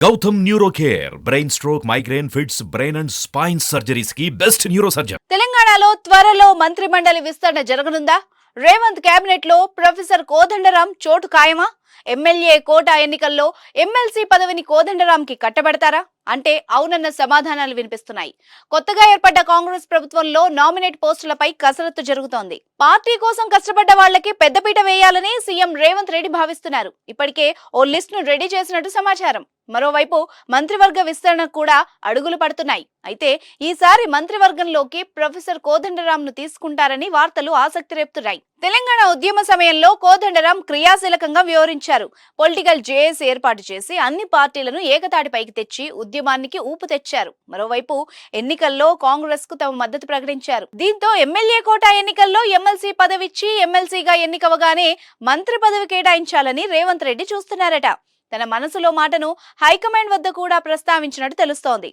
Gautam neuro care brain stroke migraine fits brain and spine సర్జరీస్కి best neuro surgeon తెలంగాణలో త్వరలో మంత్రి మండలి విస్తరణ జరగనుందా? రేవంత్ కేబినెట్లో ప్రొఫెసర్ కోదండరాం చోటు ఖాయమా? ఎమ్మెల్యే కోటా ఎన్నికల్లో ఎమ్మెల్సీ పదవిని కోదండరాంకి కట్టబెడతారా? అంటే అవునన్న సమాధానాలు వినిపిస్తున్నాయి. కొత్తగా ఏర్పడ్డ కాంగ్రెస్ ప్రభుత్వంలో నామినేట్ పోస్టులపై కసరత్తు జరుగుతోంది. పార్టీ కోసం కష్టపడ్డ వాళ్ళకి పెద్దపీట వేయాలని సీఎం రేవంత్ రెడ్డి భావిస్తున్నారు. ఇప్పటికే ఓ లిస్ట్ను రెడీ చేసినట్టు సమాచారం. మరోవైపు మంత్రివర్గ విస్తరణ కూడా అడుగులు పడుతున్నాయి. అయితే ఈసారి మంత్రివర్గంలోకి ప్రొఫెసర్ కోదండరాం ను తీసుకుంటారని వార్తలు ఆసక్తి రేపుతున్నాయి. తెలంగాణ ఉద్యమ సమయంలో కోదండరాం క్రియాశీలకంగా వివరించారు పొలిటికల్ జేఏస్ ఏర్పాటు చేసి అన్ని పార్టీలను ఏకతాటిపైకి తెచ్చి ఉద్యమానికి ఊపు తెచ్చారు. మరోవైపు ఎన్నికల్లో కాంగ్రెస్కు తమ మద్దతు ప్రకటించారు. దీంతో ఎమ్మెల్యే కోటా ఎన్నికల్లో ఎమ్మెల్సీ పదవిచ్చి ఎమ్మెల్సీగా ఎన్నికవగానే మంత్రి పదవి కేటాయించాలని రేవంత్ రెడ్డి చూస్తున్నారట. తన మనసులో మాటను హైకమాండ్ వద్ద కూడా ప్రస్తావించినట్టు తెలుస్తోంది.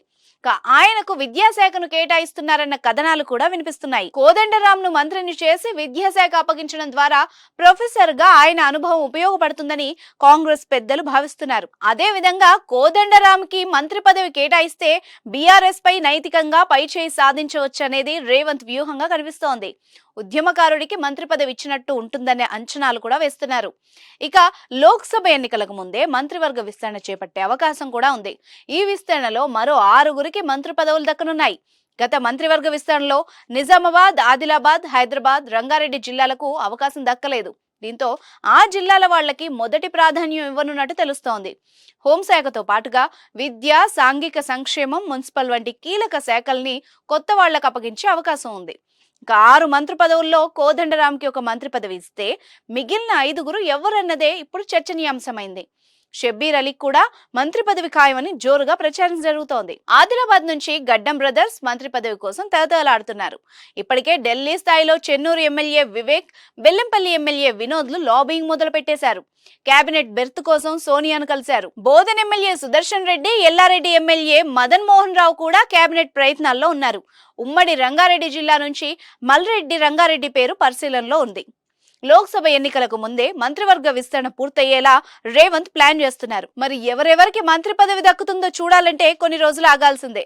ఆయనకు విద్యాశాఖను కేటాయిస్తున్నారన్న కథనాలు కూడా వినిపిస్తున్నాయి. కోదండరాంను మంత్రిని చేసి విద్యాశాఖ అప్పగించడం ద్వారా ప్రొఫెసర్గా ఆయన అనుభవం ఉపయోగపడుతుందని కాంగ్రెస్ పెద్దలు భావిస్తున్నారు. అదే విధంగా కోదండరామ్కి మంత్రి పదవి కేటాయిస్తే బీఆర్ఎస్ పై నైతికంగా పైచేయి సాధించవచ్చు అనేది రేవంత్ వ్యూహంగా కనిపిస్తోంది. ఉద్యమకారుడికి మంత్రి పదవి ఇచ్చినట్టు ఉంటుందనే అంచనాలు కూడా వేస్తున్నారు. ఇక లోక్సభ ఎన్నికలకు ముందే మంత్రివర్గ విస్తరణ చేపట్టే అవకాశం కూడా ఉంది. ఈ విస్తరణలో మరో ఆరు నలుగురికి మంత్రి పదవులు దక్కనున్నాయి. గత మంత్రివర్గ విస్తరణలో నిజామాబాద్ ఆదిలాబాద్ హైదరాబాద్ రంగారెడ్డి జిల్లాలకు అవకాశం దక్కలేదు. దీంతో ఆ జిల్లాల వాళ్ళకి మొదటి ప్రాధాన్యం ఇవ్వనున్నట్టు తెలుస్తోంది. హోంశాఖతో పాటుగా విద్య సాంఘిక సంక్షేమం మున్సిపల్ వంటి కీలక శాఖల్ని కొత్త వాళ్ళకు అప్పగించే అవకాశం ఉంది. ఇక ఆరు మంత్రి పదవుల్లో కోదండరాంకి ఒక మంత్రి పదవి ఇస్తే మిగిలిన ఐదుగురు ఎవరన్నదే ఇప్పుడు చర్చనీయాంశమైంది. షబ్బీర్ అలీ కూడా మంత్రి పదవి ఖాయమని జోరుగా ప్రచారం జరుగుతోంది. ఆదిలాబాద్ నుంచి గడ్డం బ్రదర్స్ మంత్రి పదవి కోసం తహతహలాడుతున్నారు ఇప్పటికే ఢిల్లీ స్థాయిలో చెన్నూరు ఎమ్మెల్యే వివేక్ బెల్లంపల్లి ఎమ్మెల్యే వినోద్లు లాబింగ్ మొదలు పెట్టేశారు కేబినెట్ బెర్త్ కోసం సోనియాను కలిశారు. బోధన్ ఎమ్మెల్యే సుదర్శన్ రెడ్డి ఎల్లారెడ్డి ఎమ్మెల్యే మదన్ మోహన్ రావు కూడా కేబినెట్ ప్రయత్నాల్లో ఉన్నారు. ఉమ్మడి రంగారెడ్డి జిల్లా నుంచి మల్రెడ్డి రంగారెడ్డి పేరు పరిశీలనలో ఉంది. లోక్సభ ఎన్నికలకు ముందే మంత్రివర్గ విస్తరణ పూర్తయ్యేలా రేవంత్ ప్లాన్ చేస్తున్నారు. మరి ఎవరెవరికి మంత్రి పదవి దక్కుతుందో చూడాలంటే కొన్ని రోజులు ఆగాల్సిందే.